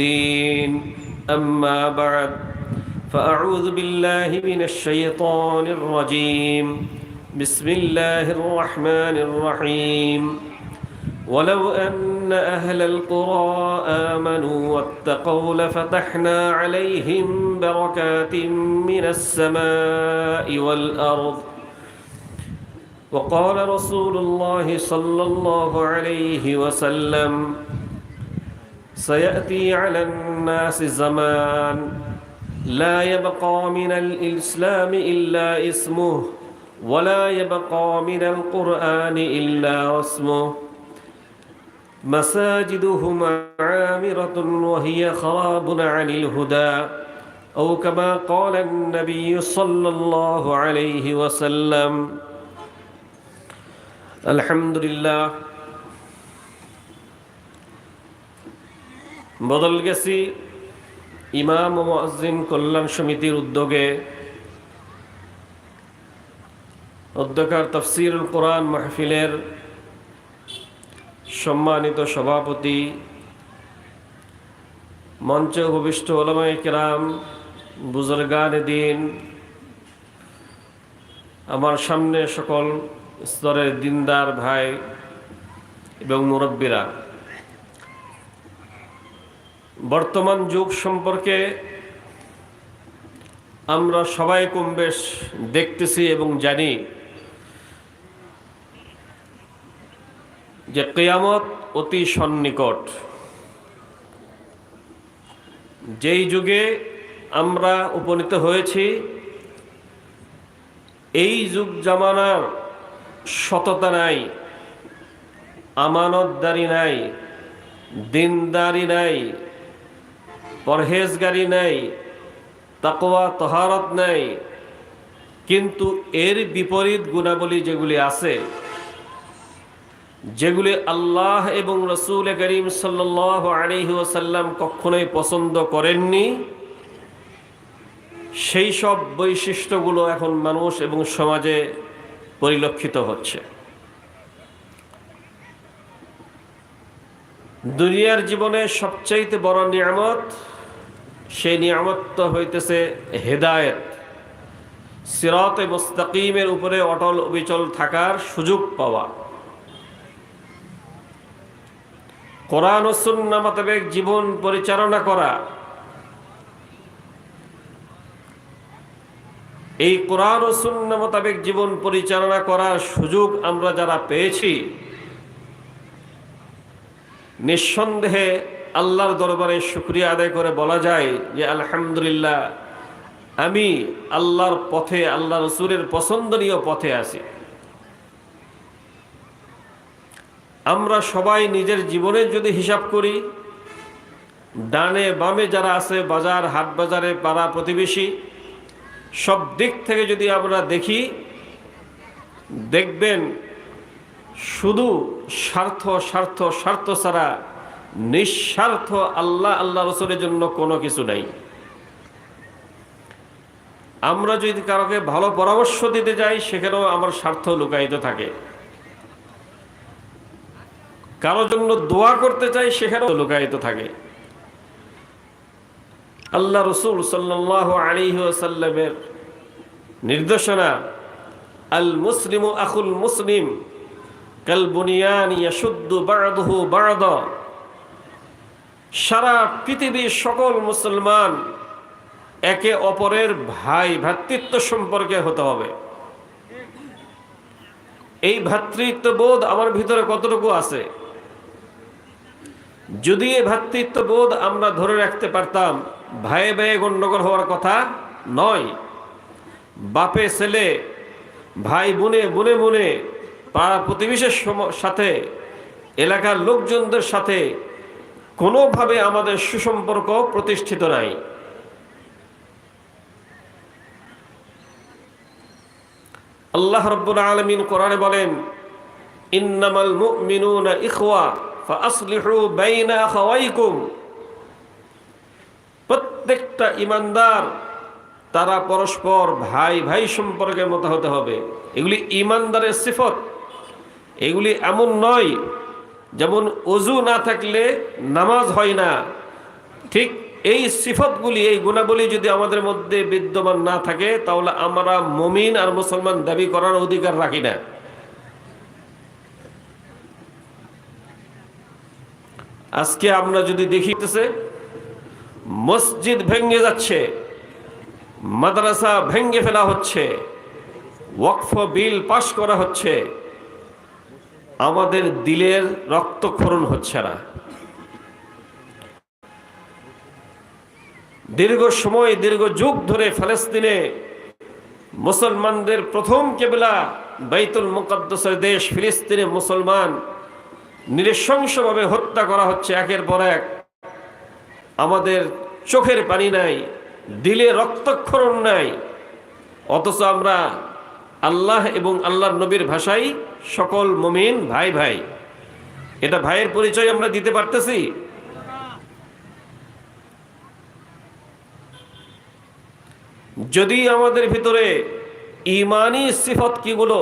الدين. أما بعد فأعوذ بالله من الشيطان الرجيم. بسم الله الرحمن الرحيم. ولو أن أهل القرى آمنوا واتقوا لفتحنا عليهم بركات من السماء والأرض. وقال رسول الله صلى الله عليه وسلم سيأتي على الناس زمان لا يبقى من الإسلام إلا اسمه ولا يبقى من القرآن إلا رسمه مساجدهم عامرة وهي خراب عن الهدى أو كما قال النبي صلى الله عليه وسلم الحمد لله বদল গেছি। ইমাম ও মুয়াজ্জিন কল্যাণ সমিতির উদ্যোগে। অধ্যকার তফসিরুল কোরআন মাহফিলের সম্মানিত সভাপতি, মঞ্চে উপবিষ্ট ওলামাই কেরাম, বুজরগান দিন, আমার সামনে সকল স্তরের দিনদার ভাই এবং মুরব্বীরা। বর্তমান যুগ সম্পর্কে আমরা সবাই কম বেশ দেখতেছি এবং জানি যে কেয়ামত অতি সন্নিকট। যেই যুগে আমরা উপনীত হয়েছি, এই যুগ জামানার সততা নাই, আমানতদারি নাই, দিনদারি নাই পরহেজগারি নাই, তাকওয়া, তহারত নাই, কিন্তু এর বিপরীত গুণাবলী যেগুলি আছে, যেগুলি আল্লাহ এবং রসুল করিম সাল্লাহ আলহি ওসাল্লাম কখনোই পছন্দ করেননি, সেই সব বৈশিষ্ট্যগুলো এখন মানুষ এবং সমাজে পরিলক্ষিত হচ্ছে। দুনিয়ার জীবনে সবচাইতে বড় নিয়ামত সেই নিয়ামত হইতেছে হেদায়েত। সিরত মুস্তাকিমের উপরে অটল অবিচল থাকার সুযোগ পাওয়া। কোরআন ও সুন্না মোতাবেক জীবন পরিচালনা করা। এই কোরআন ও সুন্না মোতাবেক জীবন পরিচালনা করার সুযোগ আমরা যারা পেয়েছি, নিঃসন্দেহে আল্লাহর দরবারে শুক্রিয়া আদায় করে বলা যায় যে, আলহামদুলিল্লাহ, আমি আল্লাহর পথে আল্লাহ রসুরের পছন্দনীয় পথে আছি। আমরা সবাই নিজের জীবনের যদি হিসাব করি, ডানে বামে যারা আছে, বাজার, হাট বাজারে, পাড়া প্রতিবেশী, সব দিক থেকে যদি আমরা দেখি, দেখবেন শুধু স্বার্থ স্বার্থ স্বার্থ ছাড়া নিঃস্বার্থ আল্লাহ আল্লাহ রসুলের জন্য কোনো কিছু নাই। আমরা যদি কারোকে ভালো পরামর্শ দিতে যাই, সেখানেও আমার স্বার্থ লুকায়িত থাকে। কারোর জন্য দোয়া করতে চাই, সেখানেও লুকায়িত থাকে। আল্লাহ রসুল সাল্লাহ আলী সাল্লামের নির্দেশনা, আল মুসলিম আখুল মুসলিম, কাল বুনিয়ান ইয়াশুদ্দু বাদহু বাদ। সারা পৃথিবীর সকল মুসলমান একে অপরের ভাই ভ্রাতৃত্ব সম্পর্কে হতে হবে। এই ভ্রাতৃত্ববোধ আমার ভিতরে কতটুকু আছে? যদি এই ভ্রাতৃত্ববোধ আমরা ধরে রাখতে পারতাম, ভাইয়ে ভাইয়ে গণ্ডগোল হওয়ার কথা নয়। বাপে, ছেলে, ভাই, বোনে বোনে বোনে, পাড়া প্রতিবেশের সাথে, এলাকার লোকজনদের সাথে কোনোভাবে আমাদের সুসম্পর্ক প্রতিষ্ঠিত নাই। আল্লাহ রব্বুল আলমিন কোরআনে বলেন, ইন্নামাল মুমিনুনা ইখওয়া ফাসলিহু বাইনা আখাওয়াইকুম। প্রত্যেকটা ইমানদার, তারা পরস্পর ভাই ভাই সম্পর্কের মতো হতে হবে। এগুলি ইমানদারের সিফত। এগুলি এমন নয় যেমন অজু না থাকলে নামাজ হয় না। ঠিক এই সিফতগুলি, এই গুণাবলী যদি আমাদের মধ্যে বিদ্যমান না থাকে, তাহলে আমরা মমিন আর মুসলমান দাবি করার অধিকার রাখি না। আজকে আমরা যদি দেখিতেছে মসজিদ ভেঙে যাচ্ছে, মাদ্রাসা ভেঙে ফেলা হচ্ছে, ওয়াকফ বিল পাশ করা হচ্ছে আমাদের দিলের রক্তক্ষরণ হচ্ছে না। দীর্ঘ সময়, দীর্ঘ যুগ ধরে ফিলিস্তিনে মুসলমানদের প্রথম কেবলা বাইতুল মুকদ্দসের দেশ ফিলিস্তিনে মুসলমান নৃশংসভাবে হত্যা করা হচ্ছে একের পর এক। আমাদের চোখের পানি নাই, দিলে রক্তক্ষরণ নাই, অথচ আমরা আল্লাহ এবং আল্লাহর নবীর ভাষাই সকল মমিন ভাই ভাই। এটা ভাইয়ের পরিচয় আমরা দিতে পারতেছি? যদি আমাদের ভিতরে ইমানি সিফত কিগুলো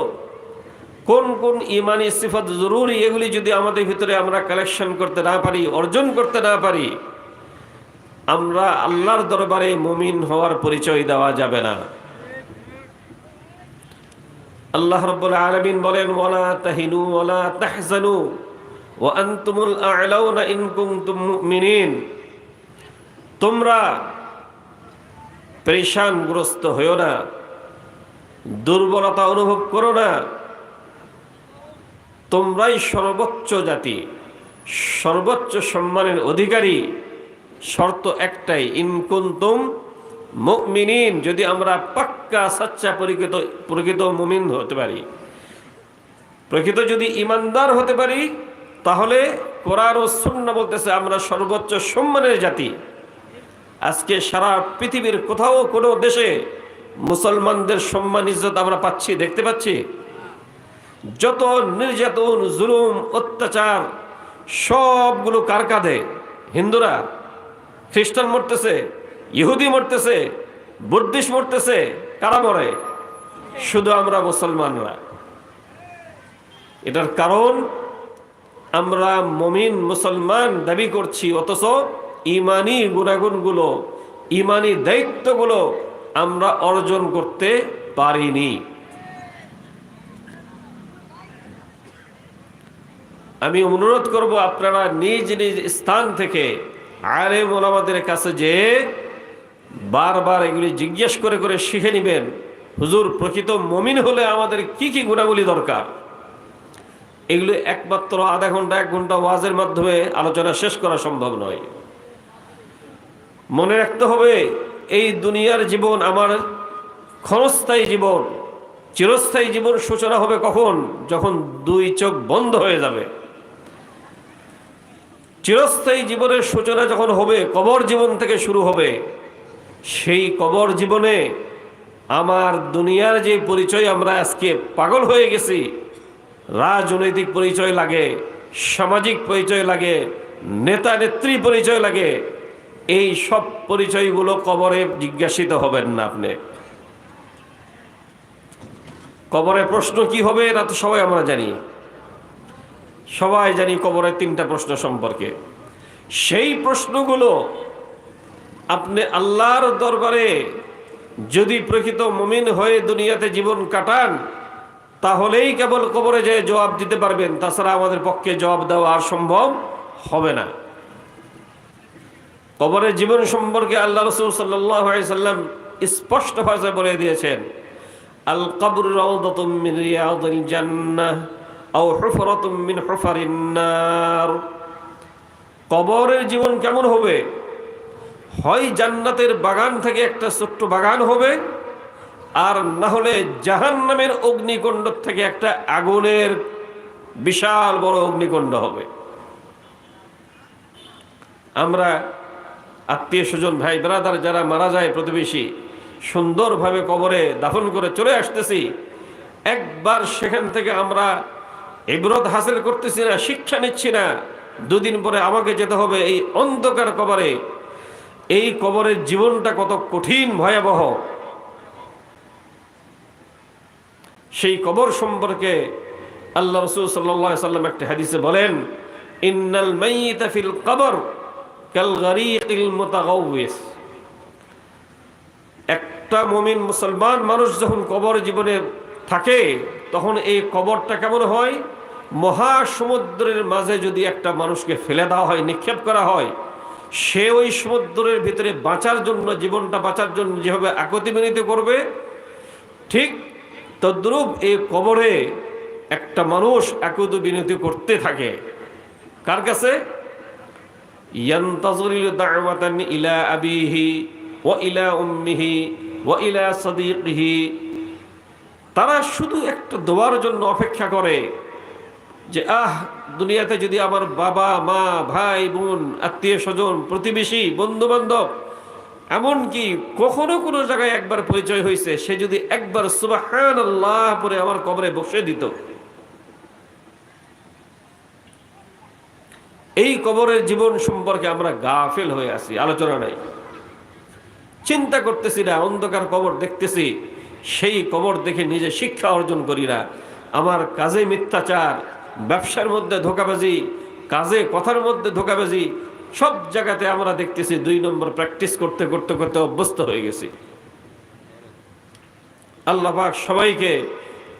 কোন কোন ইমানি সিফত জরুরি? এগুলি যদি আমাদের ভিতরে আমরা কালেকশন করতে না পারি, অর্জন করতে না পারি, আমরা আল্লাহর দরবারে মুমিন হওয়ার পরিচয় দেওয়া যাবে না। আল্লাহ রব্বুল আলামিন বলেন, ওয়ালা তাহিনু ওয়ালা তাহজানু, ওয়া আনতুমুল আ'লাউনা ইন কুনতুম মুমিনিন। তোমরা পরেশানগ্রস্ত হইও না, দুর্বলতা অনুভব করো না। তোমরাই সর্বোচ্চ জাতি, সর্বোচ্চ সম্মানের অধিকারী, শর্ত একটাই ইনকুন্তুম মুমিনিন, যদি আমরা পাক্কা, সাচ্চা পরিকৃত, প্রকৃত মুমিন হতে পারি। প্রকৃত যদি ইমানদার হতে পারি, তাহলে কোরআন ও সুন্নাহ বলতেছে, আমরা সর্বোচ্চ সম্মানের জাতি। আজকে সারা পৃথিবীর কোথাও কোনো দেশে মুসলমানদের সম্মান, ইজ্জত আমরা পাচ্ছি, দেখতে পাচ্ছি। যত নির্যাতন, জুলুম, অত্যাচার, সবগুলো কার কাঁধে? হিন্দুরা, খ্রিস্টান মরতেছে ইহুদি মরতেছে বুদ্ধিস্ট মরতেছে, কারা মরে? শুধু আমরা মুসলমানরা। এটার কারণ, আমরা মমিন, মুসলমান দাবি করছি, অথচ ইমানি গুণাগুণগুলো, ইমানি দায়িত্বগুলো আমরা অর্জন করতে পারিনি। আমি অনুরোধ করব আপনারা নিজ নিজ স্থান থেকে আরে ওলামাদের কাছে যে বারবার এগুলি জিজ্ঞেস করে করে শিখে নেবেন, হুজুর প্রকৃত মমিন হলে আমাদের কি কি গুণাগুলি দরকার? এগুলি একমাত্র আধা ঘণ্টা, এক ঘণ্টা ওয়াজের মাধ্যমে আলোচনা শেষ করা সম্ভব নয়। মনে রাখতে হবে, এই দুনিয়ার জীবন আমার ক্ষণস্থায়ী জীবন, চিরস্থায়ী জীবন সূচনা হবে কখন? যখন দুই চোখ বন্ধ হয়ে যাবে। চিরস্থায়ী জীবনের সূচনা যখন হবে, কবর জীবন থেকে শুরু হবে। সেই কবর জীবনে আমার দুনিয়ার যে পরিচয় আমরা আজকে পাগল হয়ে গেছি, রাজনৈতিক পরিচয় লাগে, সামাজিক পরিচয় লাগে, নেতা নেত্রী পরিচয় লাগে, এই সব পরিচয়গুলো কবরে জিজ্ঞাসিত হবেন না আপনি। কবরে প্রশ্ন কি হবে এটা তো সবাই আমরা জানি। সবাই জানি কবরের তিনটা প্রশ্ন সম্পর্কে। সেই প্রশ্নগুলো আপনি আল্লাহর দরবারে যদি প্রকৃত মুমিন হয়ে দুনিয়াতে জীবন কাটান, তাহলেই কেবল কবরে যে জবাব দিতে পারবেন। তাছাড়া আমাদের পক্ষে জবাব দেওয়া আর সম্ভব হবে না। কবরের জীবন সম্পর্কে আল্লাহ রসুল সাল্লাম স্পষ্ট ভাষায় বলে দিয়েছেন, আল কবর কবরের জীবন কেমন হবে? হয় জান্নাতের বাগান থেকে একটা ছোট্ট বাগান হবে, আর না হলে জাহান নামের অগ্নিকুণ্ড থেকে একটা আগুনের বিশাল বড় অগ্নিকুণ্ড হবে। আমরা আত্মীয় স্বজন, ভাই ব্রাদার যারা মারা যায় প্রতিবেশী, সুন্দরভাবে কবরে দাফন করে চলে আসতেছি। একবার সেখান থেকে আমরা ইব্রত হাসিল করতেছি না, শিক্ষা নিচ্ছি না। দুদিন পরে আমাকে যেতে হবে এই অন্ধকার কবরে। এই কবরের জীবনটা কত কঠিন, ভয়াবহ। সেই কবর সম্পর্কে আল্লাহ রসুল সাল্লা সাল্লাম একটা হাদিসে বলেন, ইন্নাল ফিল কবর একটা মমিন মুসলমান মানুষ যখন কবর জীবনে থাকে, তখন এই কবরটা কেমন হয়? মহাসমুদ্রের মাঝে যদি একটা মানুষকে ফেলে দেওয়া হয়, নিক্ষেপ করা হয় সে ওই সমুদ্রের ভিতরে বাঁচার জন্য, জীবনটা বাঁচার জন্য যেভাবে আকতি মিনিত করবে, ঠিক তদ্রূপ এই কবরে একটা মানুষ একত বিনতি করতে থাকে। কার কাছে? ইলা আবিহি ইলা ওয়া ইলা তারা শুধু একটা দোয়ার জন্য অপেক্ষা করে যে, আহ দুনিয়াতে যদি আমার বাবা, মা, ভাই, বোন, আত্মীয় স্বজন, প্রতিবেশী বন্ধু বান্ধব এমনকি কখনো কোনো জায়গায় একবার পরিচয় হয়েছে, সে যদি একবার সুবাহান আল্লাহ পরে আমার কবরে বসে দিত। এই কবরের জীবন সম্পর্কে আমরা গাফেল হয়ে আছি, আলোচনা নাই। চিন্তা করতেছি না, অন্ধকার কবর দেখতেছি, সেই কবর দেখে নিজে শিক্ষা অর্জন করি না। আমার কাজে মিথ্যাচার ব্যবসার মধ্যে ধোকাবাজি, কাজে, কথার মধ্যে ধোকাবাজি, সব জায়গাতে আমরা দেখতেছি দুই নম্বর প্র্যাকটিস করতে করতে করতে অভ্যস্ত হয়ে গেছি। আল্লাহ পাক সবাইকে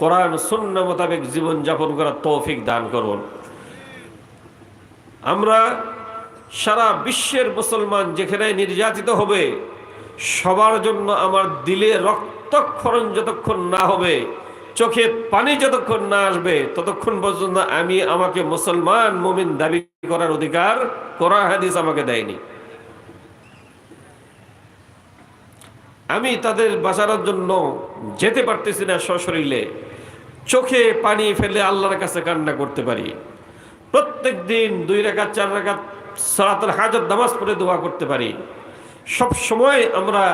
কোরআন শূন্য মোতাবেক জীবন যাপন করার তৌফিক দান করুন। আমরা সারা বিশ্বের মুসলমান যেখানে নির্যাতিত হবে, সবার জন্য আমার দিলে রক্তক্ষরণ যতক্ষণ না হবে চোখে পানি যতক্ষণ না আসবে, ততক্ষণ পর্যন্ত আমি আমাকে মুসলমান মুমিন দাবি করার অধিকার কোরআন হাদিস আমাকে দেয়নি। আমি তাদের বাঁচানোর জন্য যেতে পারতেছি না সশরীরে। চোখে পানি ফেলে আল্লাহর কাছে কান্না করতে পারি। প্রত্যেক দিন দুই রেখাত, চার রেখাত সালাতের হাজার দামাজ পড়ে দোয়া করতে পারি। সব সময় আমরা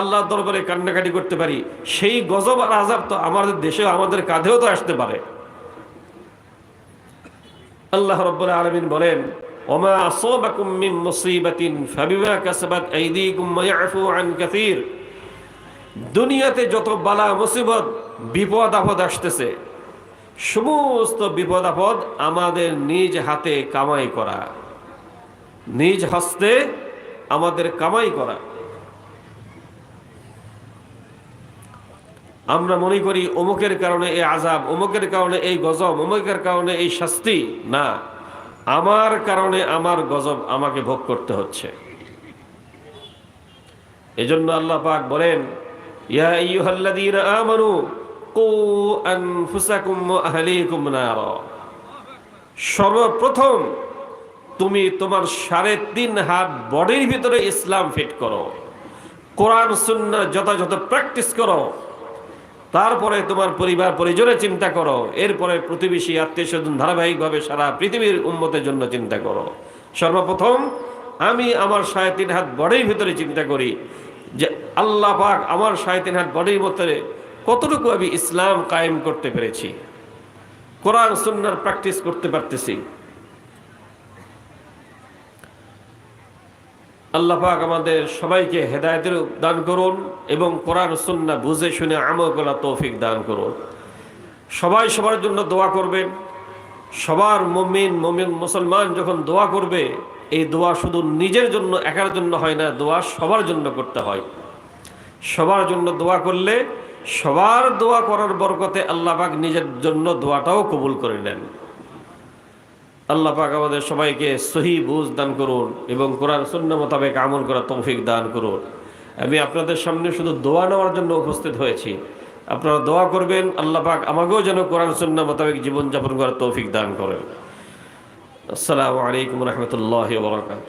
আল্লাহ দরবারে কান্নাকাটি করতে পারি। সেই গজব আর আজাব তো আমাদের দেশে আমাদের কাঁধেও তো আসতে পারে। আল্লাহ রব্বুল আলমিন বলেন, ওমা আসবাকুম মিন মুসিবাতিন ফাবিমা কাসাবাত আইদিকুম ইয়াফু আন কাসীর। দুনিয়াতে যত বালা, মুসিবত, বিপদ, আপদ আসতেছে, সমস্ত বিপদ, আপদ আমাদের নিজ হাতে কামাই করা। নিজ হস্তে আমাদের কামাই করা। আমরা মনে করি অমুকের কারণে এই আজাব অমুকের কারণে এই গজব, অমুকের কারণে এই শাস্তি। না, আমার কারণে আমার গজব আমাকে ভোগ করতে হচ্ছে। এজন্য আল্লাহ পাক বলেন, ইয়া আইয়ুহাল্লাযীনা আমানু কু আনফুসাকুম ওয়া আহলিকুম নারা। সর্বপ্রথম তুমি তোমার সাড়ে তিন হাত বডির ভিতরে ইসলাম ফিট করো। কোরআন, সুন্নাহ যথাযথ প্র্যাকটিস করো। তারপরে তোমার পরিবার পরিজনের চিন্তা করো। এরপরে প্রতিবেশী আত্মীয় স্বজন ধারাবাহিকভাবে সারা পৃথিবীর উন্মতের জন্য চিন্তা করো। সর্বপ্রথম আমি আমার সাড়ে তিন হাত বডির ভিতরে চিন্তা করি যে আল্লাহ পাক আমার সাড়ে তিন হাত বডির ভিতরে কতটুকু আমি ইসলাম কায়েম করতে পেরেছি, কোরআন সুন্নার প্র্যাকটিস করতে পারতেছি। আল্লাহ পাক আমাদের সবাইকে হেদায়তের দান করুন এবং কোরআন সুন্না বুঝে শুনে আমল করা তৌফিক দান করুন। সবাই সবার জন্য দোয়া করবেন। সবার মমিন মমিন, মুসলমান যখন দোয়া করবে, এই দোয়া শুধু নিজের জন্য, একার জন্য হয় না, দোয়া সবার জন্য করতে হয়। সবার জন্য দোয়া করলে সবার দোয়া করার বরকতে আল্লাহ পাক নিজের জন্য দোয়াটাও কবুল করে নেন। আল্লাহ পাক আমাদের সবাইকে সহি বুঝ দান করুন এবং কোরআন শূন্য মোতাবেক আমল করা তৌফিক দান করুন। আমি আপনাদের সামনে শুধু দোয়া নেওয়ার জন্য উপস্থিত হয়েছি। আপনারা দোয়া করবেন, আল্লাহ পাক আমাকেও যেন কোরআন শূন্য মোতাবেক জীবনযাপন করার তৌফিক দান করেন। আসসালামু আলাইকুম রহমতুল্লাহ বরকাত